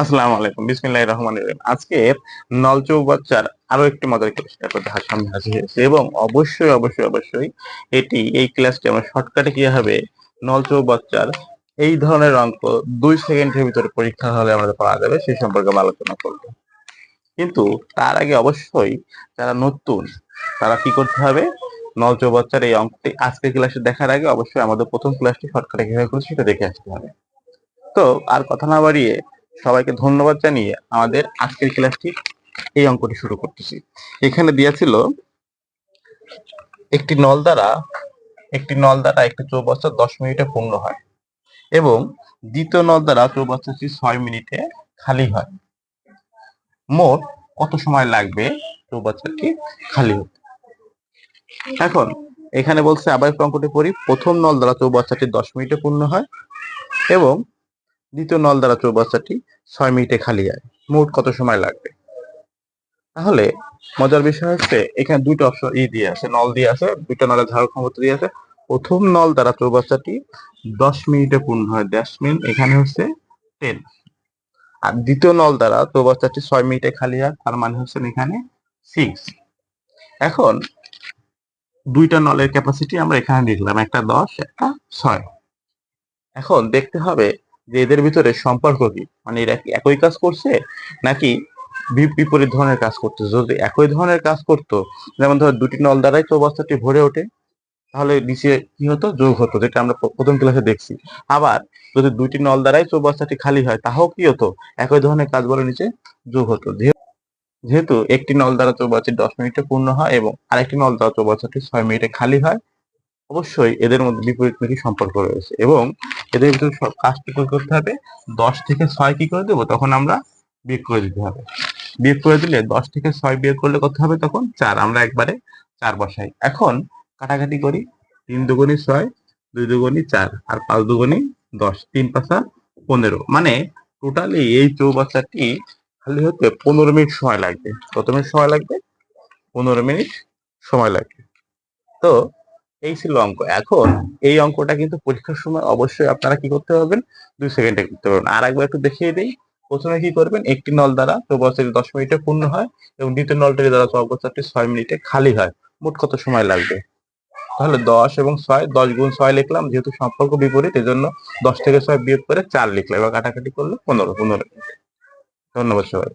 আসসালামু আলাইকুম বিসমিল্লাহ রহমান রহিম। আজকে নল চৌবাচ্চার আরও একটি মজার ক্লাস করতে সামনে হাজির হয়েছে এবং অবশ্যই অবশ্যই অবশ্যই এটি এই ক্লাসটি আমরা শর্টকাটে কি হবে? নল চৌবাচ্চার, এই ধরনের অঙ্ক দুই সেকেন্ডের ভিতরে পরীক্ষা হলে আমাদের পাওয়া যাবে সেই সম্পর্কে আমরা আলোচনা করব। কিন্তু তার আগে অবশ্যই যারা নতুন, তারা কি করতে হবে? নল চৌবাচ্চার এই অঙ্কটি আজকের ক্লাসে দেখার আগে অবশ্যই আমাদের প্রথম ক্লাসটি শর্টকাটে কীভাবে করেছি সেটা দেখে আসতে হবে। তো আর কথা না বাড়িয়ে সবাইকে ধন্যবাদ জানিয়ে আমাদের আজকের ক্লাসটি এই অঙ্কটি শুরু করতেছি। এখানে দিয়েছিল একটি নল দ্বারা, একটি নল দ্বারা একটি চৌবাচ্চা দশ মিনিটে পূর্ণ হয় এবং দ্বিতীয় নল দ্বারা চৌবাচ্চাটি ছয় মিনিটে খালি হয়। মোট কত সময় লাগবে চৌবাচ্চাটি খালি হতে? এখন এখানে বলছে, আবার একটু অঙ্কটি পড়ি প্রথম নল দ্বারা চৌবাচ্চাটি দশ মিনিটে পূর্ণ হয় এবং দ্বিতীয় নল দ্বারা চৌবাচ্চাটি ছয় মিনিটে খালি হয় মোট কত সময় লাগবে? তাহলে মজার বিষয় হচ্ছে, এখানে দুইটা অপশন ই দিয়ে আছে, নল দিয়ে আছে, দুইটা নলের ধারক ক্ষমতা দিয়ে আছে। প্রথম নল দ্বারা চৌবাচ্চাটি দশ মিনিটে পূর্ণ হয় দশ মিনিট এখানে হচ্ছে টেন আর দ্বিতীয় নল দ্বারা চৌবাচ্চাটি ছয় মিনিটে খালি হয়, তার মানে হচ্ছে এখানে সিক্স এখন দুইটা নলের ক্যাপাসিটি আমরা এখানে লিখলাম একটা দশ, একটা ছয়। এখন দেখতে হবে যে এদের ভিতরে সম্পর্ক কি? মানে এরা কি একই কাজ করছে? নাকি বিপরীত ধরনের কাজ করছে? যদি একই ধরনের কাজ করতো, যেমন ধর দুটি নল দ্বারাই চৌবাচ্চাটি ভরে ওঠে, তাহলে নিচে কি হতো? যোগ হতো, যেটা আমরা প্রথম ক্লাসে দেখছি। আবার যদি দুটি নল দ্বারাই চৌবাচ্চাটি খালি হয় তাও কি হতো? একই ধরনের কাজ বলে নিচে যোগ হতো। যেহে- যেহেতু একটি নল দ্বারা চৌবাচ্চাটি দশ মিনিটে পূর্ণ হয় এবং আরেকটি নল দ্বারা চৌবাচ্চাটি ছয় মিনিটে খালি হয় অবশ্যই এদের মধ্যে বিপরীতমুখী সম্পর্ক রয়েছে এবং এদের ভিতরে সব কাজটি করতে হবে? দশ থেকে ছয় কি করে দেবো? তখন আমরা বিয়োগ করে দিতে হবে। বিয়োগ করে দিলে দশ থেকে ছয় বিয়োগ করলে কত হবে তখন? চার। আমরা একবারে চার বসাই। এখন কাটাকাটি করি। তিন দুগুণি ছয়, দুই দুগুণি চার আর পাঁচ দুগুণি দশ। তিন পাঁচা পনেরো। মানে টোটালি এই চৌবাচ্চাটি খালি হতে পনেরো মিনিট সময় লাগবে। কত মিনিট সময় লাগবে, পনেরো মিনিট সময় লাগবে। তো এই ছিল অঙ্ক। এখন এই অঙ্কটা কিন্তু পরীক্ষার সময় অবশ্যই আপনারা কি করতে পারবেন? দুই সেকেন্ডে করতে পারবেন। আর একবার একটু দেখিয়ে দিই। প্রথমে কি করবেন? একটি নল দ্বারা চৌবাচ্চাটি দশ মিনিটে পূর্ণ হয় এবং দ্বিতীয় নলটি দ্বারা চৌবাচ্চাটি ছয় মিনিটে খালি হয়। মোট কত সময় লাগবে? তাহলে দশ এবং ছয়, দশ গুণ ছয় লিখলাম, যেহেতু সম্পর্ক বিপরীত এই জন্য দশ থেকে ছয় বিয়োগ করে চার লিখলাম। এবার কাটাকাটি করলে পনেরো পনেরো ধন্যবাদ সবাই